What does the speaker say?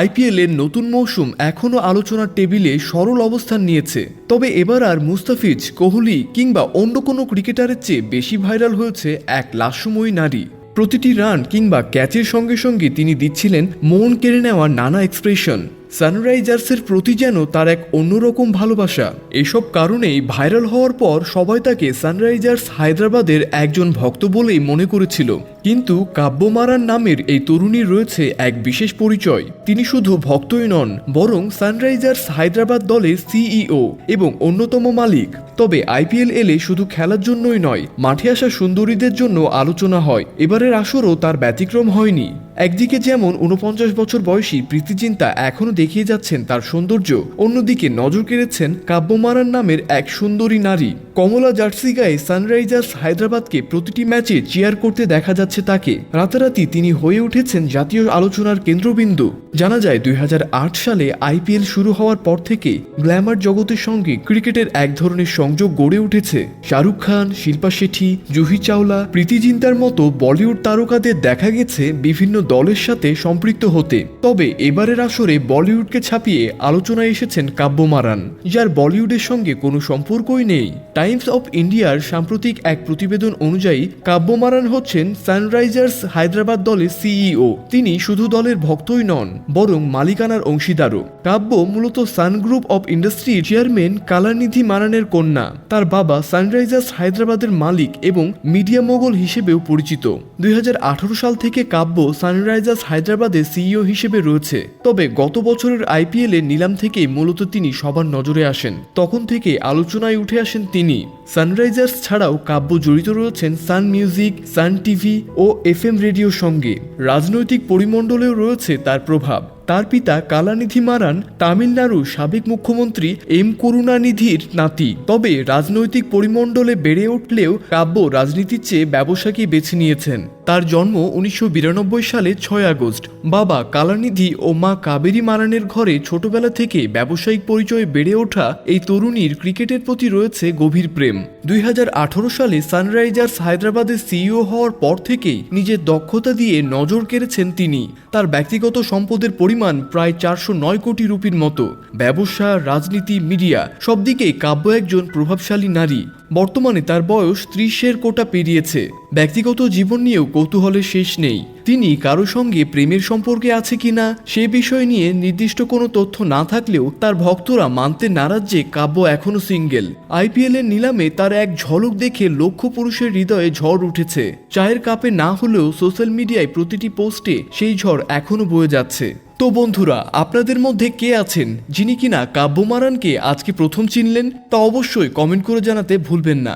আইপিএলের নতুন মৌসুম এখনও আলোচনার টেবিলে সরল অবস্থান নিয়েছে। তবে এবার আর মুস্তাফিজ, কোহলি কিংবা অন্য কোনো ক্রিকেটারের চেয়ে বেশি ভাইরাল হয়েছে এক লাস্যময়ী নারী। প্রতিটি রান কিংবা ক্যাচের সঙ্গে সঙ্গে তিনি দিচ্ছিলেন মন কেড়ে নেওয়া নানা এক্সপ্রেশন। সানরাইজার্সের প্রতি যেন তার এক অন্যরকম ভালোবাসা। এসব কারণেই ভাইরাল হওয়ার পর সবাই তাকে সানরাইজার্স হায়দ্রাবাদের একজন ভক্ত বলেই মনে করেছিল। কিন্তু কাব্যমারান নামের এই তরুণীর রয়েছে এক বিশেষ পরিচয়। তিনি শুধু ভক্তই নন, বরং সানরাইজার্স হায়দ্রাবাদ দলের সিইও এবং অন্যতম মালিক। তবে আইপিএল এলে শুধু খেলার জন্যই নয়, মাঠে আসা সুন্দরীদের জন্য আলোচনা হয়। এবারের আসরও তার ব্যতিক্রম হয়নি। একদিকে যেমন উনপঞ্চাশ বছর বয়সী প্রীতিচিন্তা এখনও দেখিয়ে যাচ্ছেন তার সৌন্দর্য, অন্যদিকে নজর কেড়েছেন কাব্যমারান নামের এক সুন্দরী নারী। কমলা জার্সি গায়ে সানরাইজার্স হায়দ্রাবাদকে প্রতিটি ম্যাচে চেয়ার করতে দেখা যাচ্ছে। তাকে, রাতারাতি তিনি হয়ে উঠেছেন জাতীয় আলোচনার কেন্দ্রবিন্দু। জানা যায়, দুই হাজার আট সালে আইপিএল শুরু হওয়ার পর থেকে গ্ল্যামার জগতের সঙ্গে ক্রিকেটের এক ধরনের সংযোগ গড়ে উঠেছে। শাহরুখ খান, শিল্পা শেঠি, জুহি চাওলা, প্রীতি জিন্তার মতো বলিউড তারকাদের দেখা গেছে বিভিন্ন দলের সাথে সম্পৃক্ত হতে। তবে এবারের আসরে বলিউডকে ছাপিয়ে আলোচনায় এসেছেন কাব্যমারান, যার বলিউডের সঙ্গে কোনো সম্পর্কই নেই। টাইমস অফ ইন্ডিয়ার সাম্প্রতিক এক প্রতিবেদন অনুযায়ী কাব্যমারান হচ্ছেন সানরাইজার্স হায়দ্রাবাদ দলের সিইও। তিনি শুধু দলের ভক্তই নন, বরং মালিকানার অংশীদারও। কাব্য মূলত সান গ্রুপ অফ ইন্ডাস্ট্রির চেয়ারম্যান কালানিধি মারানের কন্যা। তার বাবা সানরাইজার্স হায়দ্রাবাদের মালিক এবং মিডিয়া মোগল হিসেবেও পরিচিত। দুই হাজার আঠারো সাল থেকে কাব্য সানরাইজার্স হায়দ্রাবাদের সিইও হিসেবে রয়েছে। তবে গত বছরের আইপিএল নিলাম থেকেই মূলত তিনি সবার নজরে আসেন। তখন থেকে আলোচনায় উঠে আসেন তিনি। সানরাইজার্স ছাড়াও কাব্য জড়িত রয়েছেন সান মিউজিক, সান টিভি ও এফ রেডিও রেডিওর সঙ্গে। রাজনৈতিক পরিমণ্ডলেও রয়েছে তার প্রভাব। তার পিতা কালানিধি মারান তামিলনাড়ুর সাবেক মুখ্যমন্ত্রী এম করুণানিধির নাতি। তবে রাজনৈতিক পরিমণ্ডলে বেড়ে উঠলেও কাব্য রাজনীতির চেয়ে ব্যবসাকেই বেছে নিয়েছেন। তার জন্ম উনিশশো বিরানব্বই সালে ছয় আগস্ট। বাবা কালানিধি ও মা কাবেরী মারানের ঘরে ছোটবেলা থেকে ব্যবসায়িক পরিচয়ে বেড়ে ওঠা এই তরুণীর ক্রিকেটের প্রতি রয়েছে গভীর প্রেম। দুই হাজার আঠারো সালে সানরাইজার্স হায়দ্রাবাদের সিইও হওয়ার পর থেকেই নিজের দক্ষতা দিয়ে নজর কেড়েছেন তিনি। তার ব্যক্তিগত সম্পদের পরিমাণ প্রায় চারশো নয় কোটি রুপির মতো। ব্যবসা, রাজনীতি, মিডিয়া সব দিকেই কাব্য একজন প্রভাবশালী নারী। বর্তমানে তার বয়স ত্রিশের কোটা পেরিয়েছে। ব্যক্তিগত জীবন নিয়েও কৌতূহলের শেষ নেই। তিনি কারও সঙ্গে প্রেমের সম্পর্কে আছে কিনা, সে বিষয় নিয়ে নির্দিষ্ট কোনো তথ্য না থাকলেও তার ভক্তরা মানতে নারাজ যে কাব্য এখনও সিঙ্গেল। আইপিএল এর নিলামে তার এক ঝলক দেখে লক্ষ পুরুষের হৃদয়ে ঝড় উঠেছে। চায়ের কাপে না হলেও সোশ্যাল মিডিয়ায় প্রতিটি পোস্টে সেই ঝড় এখনও বয়ে যাচ্ছে। তো বন্ধুরা, আপনাদের মধ্যে কে আছেন, যিনি কিনা কাব্যমারানকে আজকে প্রথম চিনলেন, তা অবশ্যই কমেন্ট করে জানাতে ভুলবেন না।